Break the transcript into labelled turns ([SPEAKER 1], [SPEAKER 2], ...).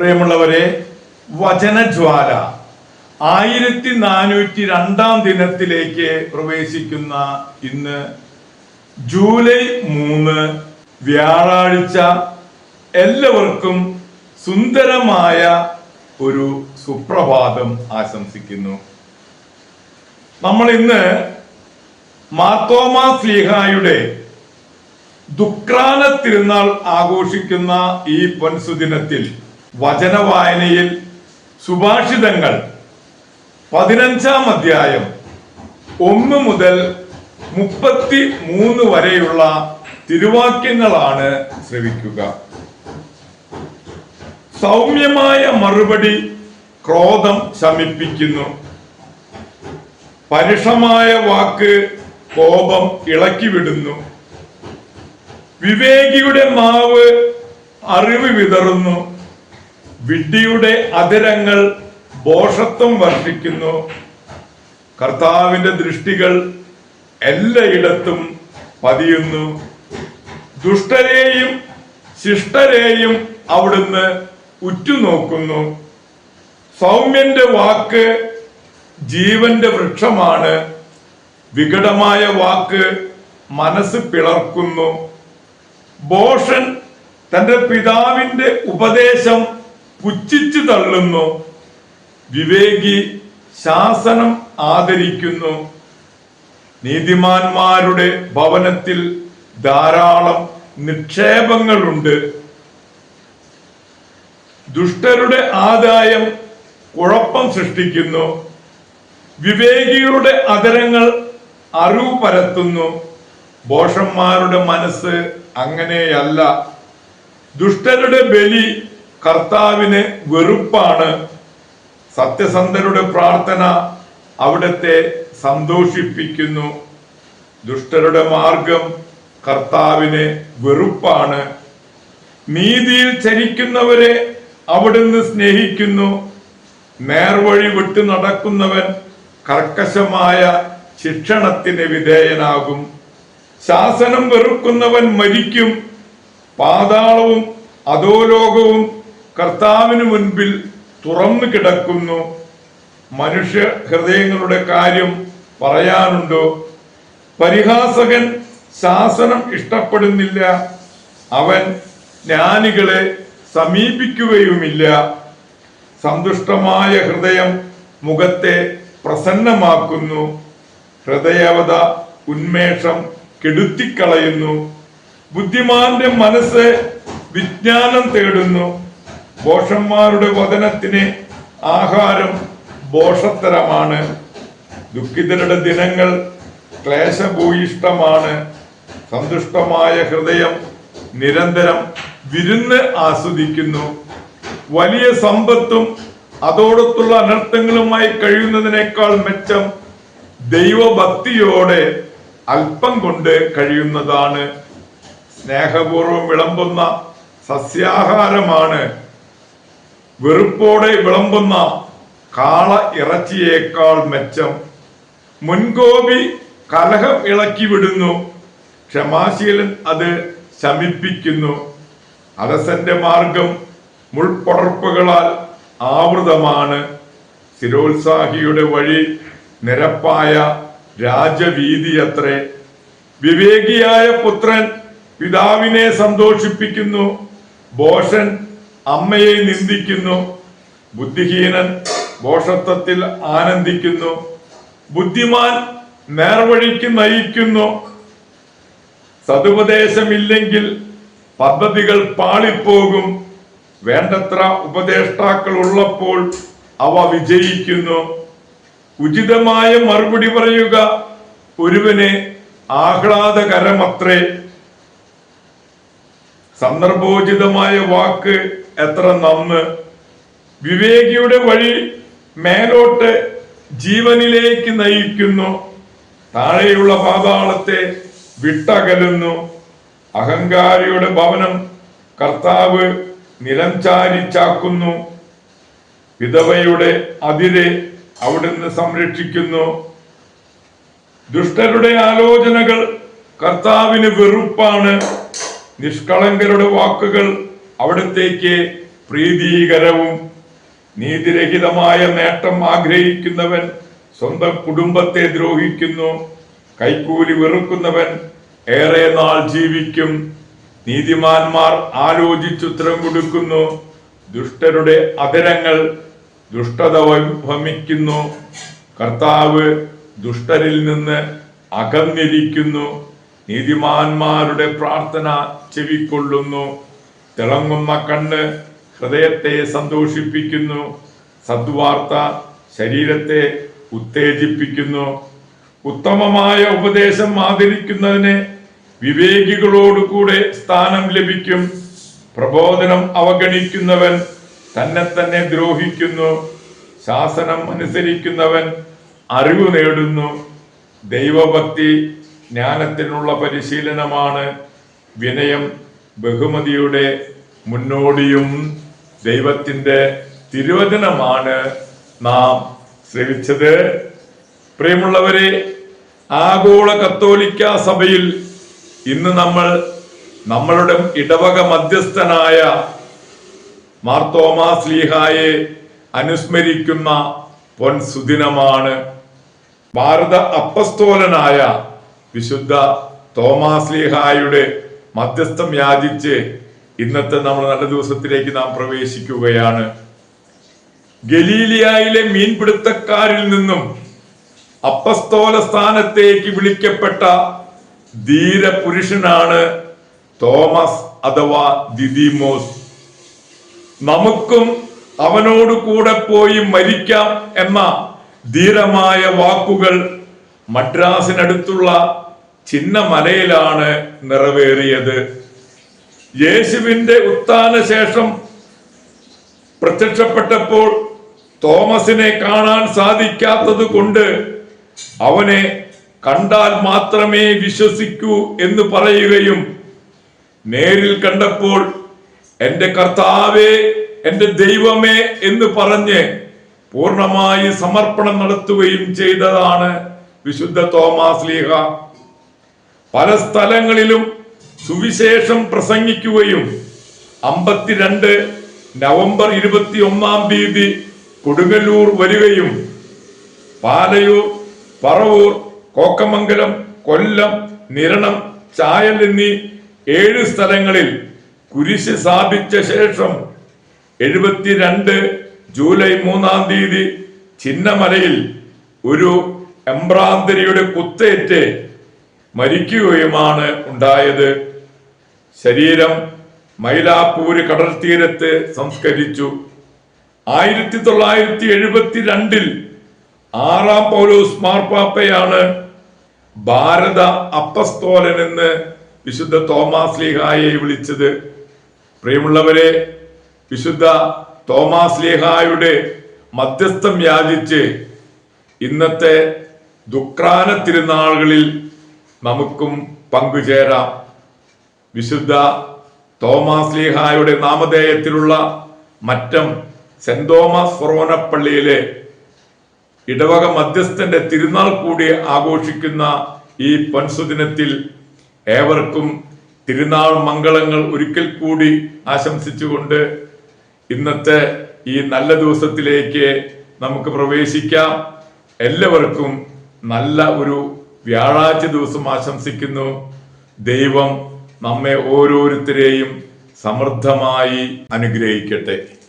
[SPEAKER 1] പ്രിയമുള്ളവരെ വചനജ്വാല ആയിരത്തി നാനൂറ്റി രണ്ടാം ദിനത്തിലേക്ക് പ്രവേശിക്കുന്ന ഇന്ന് ജൂലൈ മൂന്ന് വ്യാഴാഴ്ച എല്ലാവർക്കും സുന്ദരമായ ഒരു സുപ്രഭാതം ആശംസിക്കുന്നു. നമ്മൾ ഇന്ന് മാർത്തോമാ സ്ലീഹായുടെ ദുക്രാന തിരുനാൾ ആഘോഷിക്കുന്ന ഈ പൊൻസുദിനത്തിൽ വചനവായനയിൽ സുഭാഷിതങ്ങൾ. പതിനഞ്ചാം അധ്യായം ഒന്ന് മുതൽ മുപ്പത്തി മൂന്ന് വരെയുള്ള തിരുവാക്യങ്ങളാണ് ശ്രവിക്കുക. സൗമ്യമായ മറുപടി ക്രോധം ശമിപ്പിക്കുന്നു. പരുഷമായ വാക്ക് കോപം ഇളക്കിവിടുന്നു വിവേകിയുടെ മാവ് അറിവ് വിതറുന്നു. വിഡ്ഢിയുടെ അതിരങ്ങൾ ബോഷത്വം വർഷിക്കുന്നു. കർത്താവിന്റെ ദൃഷ്ടികൾ എല്ലായിടത്തും പതിയുന്നു. ദുഷ്ടരെയും ശിഷ്ടരെയും അവിടുന്ന് ഉറ്റുനോക്കുന്നു. സൗമ്യന്റെ വാക്ക് ജീവന്റെ വൃക്ഷമാണ്. വികടമായ വാക്ക് മനസ്സ് പിളർക്കുന്നു. ബോഷൻ തന്റെ പിതാവിന്റെ ഉപദേശം പുച്ഛിച്ചു തള്ളുന്നു. വിവേകി ശാസനം ആദരിക്കുന്നു. നീതിമാന്മാരുടെ ഭവനത്തിൽ ധാരാളം നിക്ഷേപങ്ങളുണ്ട്. ദുഷ്ടരുടെ ആദായം കുഴപ്പം സൃഷ്ടിക്കുന്നു. വിവേകികളുടെ അതരങ്ങൾ അറിവ് പരത്തുന്നു. ബോഷന്മാരുടെ മനസ്സ് അങ്ങനെയല്ല. ദുഷ്ടരുടെ ബലി കർത്താവിന് വെറുപ്പാണ് സത്യസന്ധരുടെ പ്രാർത്ഥന അവിടത്തെ സന്തോഷിപ്പിക്കുന്നു. ദുഷ്ടരുടെ മാർഗം കർത്താവിന് വെറുപ്പാണ്. നീതിയിൽ ചരിക്കുന്നവരെ അവിടുന്ന് സ്നേഹിക്കുന്നു. നേർവഴി വിട്ടു നടക്കുന്നവൻ കർക്കശമായ ശിക്ഷണത്തിന് വിധേയനാകും. ശാസനം വെറുക്കുന്നവൻ മരിക്കും. പാതാളവും അധോലോകവും കർത്താവിന് മുൻപിൽ തുറന്നു കിടക്കുന്നു. മനുഷ്യ ഹൃദയങ്ങളുടെ കാര്യം പറയാനുണ്ടോ? പരിഹാസകൻ ശാസനം ഇഷ്ടപ്പെടുന്നില്ല. അവൻ ജ്ഞാനികളെ സമീപിക്കുകയുമില്ല. സന്തുഷ്ടമായ ഹൃദയം മുഖത്തെ പ്രസന്നമാക്കുന്നു. ഹൃദയവത ഉന്മേഷം കെടുത്തിക്കളയുന്നു. ബുദ്ധിമാന്റെ മനസ്സ് വിജ്ഞാനം തേടുന്നു. ബോഷന്മാരുടെ വചനത്തിന് ആഹാരം ബോഷത്തരമാണ്. ദുഃഖിതരുടെ ദിനങ്ങൾ ക്ലേശഭൂയിഷ്ടമാണ് സന്തുഷ്ടമായ ഹൃദയം നിരന്തരം വിരുന്ന് ആസ്വദിക്കുന്നു. വലിയ സമ്പത്തും അതോടൊത്തുള്ള അനർത്ഥങ്ങളുമായി കഴിയുന്നതിനേക്കാൾ മെച്ചം ദൈവഭക്തിയോടെ അല്പം കൊണ്ട് കഴിയുന്നതാണ്. സ്നേഹപൂർവം വിളമ്പുന്ന സസ്യാഹാരമാണ് വെറുപ്പോടെ വിളമ്പുന്ന കാള ഇറച്ചിയേക്കാൾ മെച്ചം. മുൻകോപി കലഹം ഇളക്കി വിടുന്നു. ക്ഷമാശീലൻ അത് ശമിപ്പിക്കുന്നു. അലസന്റെ മാർഗം മുൾപ്പടർപ്പുകളാൽ ആവൃതമാണ്. സ്ഥിരോത്സാഹിയുടെ വഴി നിരപ്പായ രാജവീതിയത്രേ. വിവേകിയായ പുത്രൻ പിതാവിനെ സന്തോഷിപ്പിക്കുന്നു. ബോഷൻ അമ്മയെ നിന്ദിക്കുന്നു. ബുദ്ധിഹീനൻ ഭോഷത്വത്തിൽ ആനന്ദിക്കുന്നു. ബുദ്ധിമാൻ നേർവഴിക്ക് നയിക്കുന്നു. സതുപദേശമില്ലെങ്കിൽ പദ്ധതികൾ പാളിപ്പോകും. വേണ്ടത്ര ഉപദേഷ്ടാക്കൾ ഉള്ളപ്പോൾ അവ വിജയിക്കുന്നു. ഉചിതമായ മറുപടി പറയുക ഒരുവനെ ആഹ്ലാദകരമത്രേ. സന്ദർഭോചിതമായ വാക്ക് എത്ര നന്ന്. വിവേകിയുടെ വഴി മേലോട്ട് ജീവനിലേക്ക് നയിക്കുന്നു. താഴെയുള്ള പാതാളത്തെ വിട്ടകലുന്നു. അഹങ്കാരിയുടെ ഭവനം കർത്താവ് നിലം ചാരിച്ചാക്കുന്നു വിധവയുടെ അതിരെ അവിടുന്ന് സംരക്ഷിക്കുന്നു. ദുഷ്ടരുടെ ആലോചനകൾ കർത്താവിന് വെറുപ്പാണ്. നിഷ്കളങ്കരുടെ വാക്കുകൾ അവിടത്തേക്ക് പ്രീതികരവും നീതിരഹിതമായ നേട്ടം ആഗ്രഹിക്കുന്നവൻ സ്വന്തം കുടുംബത്തെ ദ്രോഹിക്കുന്നു. കൈക്കൂലി വെറുക്കുന്നവൻ ഏറെ നാൾ ജീവിക്കും. നീതിമാന്മാർ ആലോചിച്ചുത്തരം കൊടുക്കുന്നു. ദുഷ്ടരുടെ അതിരങ്ങൾ ദുഷ്ടത വിഭമിക്കുന്നു. കർത്താവ് ദുഷ്ടരിൽ നിന്ന് അകന്നിരിക്കുന്നു. നീതിമാന്മാരുടെ പ്രാർത്ഥന ചെവിക്കൊള്ളുന്നു. തിളങ്ങുന്ന കണ്ണ് ഹൃദയത്തെ സന്തോഷിപ്പിക്കുന്നു. സദ്വാർത്ത ശരീരത്തെ ഉത്തേജിപ്പിക്കുന്നു. ഉത്തമമായ ഉപദേശം ആദരിക്കുന്നതിന് വിവേകികളോടുകൂടെ സ്ഥാനം ലഭിക്കും. പ്രബോധനം അവഗണിക്കുന്നവൻ തന്നെ തന്നെ ദ്രോഹിക്കുന്നു. ശാസനം അനുസരിക്കുന്നവൻ അറിവ് നേടുന്നു. ദൈവഭക്തി ജ്ഞാനത്തിനുള്ള പരിശീലനമാണ് വിനയം. ബഹുമതിയുടെ മുന്നോടിയും ദൈവത്തിന്റെ തിരുവചനമാണ് നാം ശ്രവിച്ചത്. പ്രിയമുള്ളവരെ ആഗോള കത്തോലിക്ക സഭയിൽ ഇന്ന് നമ്മൾ നമ്മളുടെ ഇടവക മധ്യസ്ഥനായ മാർത്തോമാ സ്ലീഹായെ ലീഹായെ അനുസ്മരിക്കുന്ന പൊൻ സുദിനമാണ് ഭാരത അപ്പസ്തോലനായ വിശുദ്ധ തോമാസ് ലീഹായുടെ മധ്യസ്ഥം യാചിച്ച് ഇന്നത്തെ നമ്മൾ നല്ല ദിവസത്തിലേക്ക് നാം പ്രവേശിക്കുകയാണ്. ഗലീലിയായിലെ മീൻപിടുത്തക്കാരിൽ നിന്നും അപ്പസ്തോല സ്ഥാനത്തേക്ക് വിളിക്കപ്പെട്ട ധീരപുരുഷനാണ് തോമസ് അഥവാ ദിദിമോസ്. നമുക്കും അവനോട് കൂടെ പോയി മരിക്കാം എന്ന ധീരമായ വാക്കുകൾ മദ്രാസിനടുത്തുള്ള ചിന്നമലയിലാണ് നിറവേറിയത്. യേശുവിന്റെ ഉത്ഥാന ശേഷം പ്രത്യക്ഷപ്പെട്ടപ്പോൾ തോമസിനെ കാണാൻ സാധിക്കാത്തത് കൊണ്ട് അവനെ കണ്ടാൽ മാത്രമേ വിശ്വസിക്കൂ എന്ന് പറയുകയും നേരിൽ കണ്ടപ്പോൾ എന്റെ കർത്താവേ എന്റെ ദൈവമേ എന്ന് പറഞ്ഞ് പൂർണമായി സമർപ്പണം നടത്തുകയും ചെയ്തതാണ് വിശുദ്ധ തോമാസ് ലീഹ. പല സ്ഥലങ്ങളിലും സുവിശേഷം പ്രസംഗിക്കുകയും അമ്പത്തിരണ്ട് നവംബർ ഇരുപത്തി ഒന്നാം തീയതി കൊടുങ്ങല്ലൂർ വരികയും പാലയൂർ പറവൂർ കോക്കമംഗലം കൊല്ലം നിരണം ചായൽ എന്നീ ഏഴ് സ്ഥലങ്ങളിൽ കുരിശ് സ്ഥാപിച്ച ശേഷം എഴുപത്തിരണ്ട് ജൂലൈ മൂന്നാം തീയതി ചിന്നമലയിൽ ഒരു എംബ്രാന്തരിയുടെ കുത്തേറ്റ് മരിക്കുകയുമാണ് ഉണ്ടായത്. ശരീരം മൈലാപ്പൂര് കടൽ തീരത്ത് സംസ്കരിച്ചു. ആയിരത്തി തൊള്ളായിരത്തി എഴുപത്തി രണ്ടിൽ ആറാം പൗലോസ് മാർപ്പാപ്പയാണ് ഭാരത അപ്പസ്തോലൻ എന്ന് വിശുദ്ധ തോമാസ് ലീഹായെ വിളിച്ചത്. പ്രിയമുള്ളവരെ വിശുദ്ധ തോമാസ് ലീഹായുടെ മധ്യസ്ഥം യാചിച്ച് ഇന്നത്തെ ദുക്രാന തിരുനാളുകളിൽ നമുക്കും പങ്കുചേരാം. വിശുദ്ധ തോമാസ് ലീഹായുടെ നാമധേയത്തിലുള്ള മറ്റം സെന്റ് തോമസ് ഫൊറോനപ്പള്ളിയിലെ ഇടവക മധ്യസ്ഥന്റെ തിരുനാൾ കൂടി ആഘോഷിക്കുന്ന ഈ പൻസുദിനത്തിൽ ഏവർക്കും തിരുനാൾ മംഗളങ്ങൾ ഒരിക്കൽ കൂടി ആശംസിച്ചുകൊണ്ട് ഇന്നത്തെ ഈ നല്ല ദിവസത്തിലേക്ക് നമുക്ക് പ്രവേശിക്കാം. എല്ലാവർക്കും നല്ല ഒരു വ്യാഴാഴ്ച ദിവസം ആശംസിക്കുന്നു. ദൈവം നമ്മെ ഓരോരുത്തരെയും സമൃദ്ധമായി അനുഗ്രഹിക്കട്ടെ.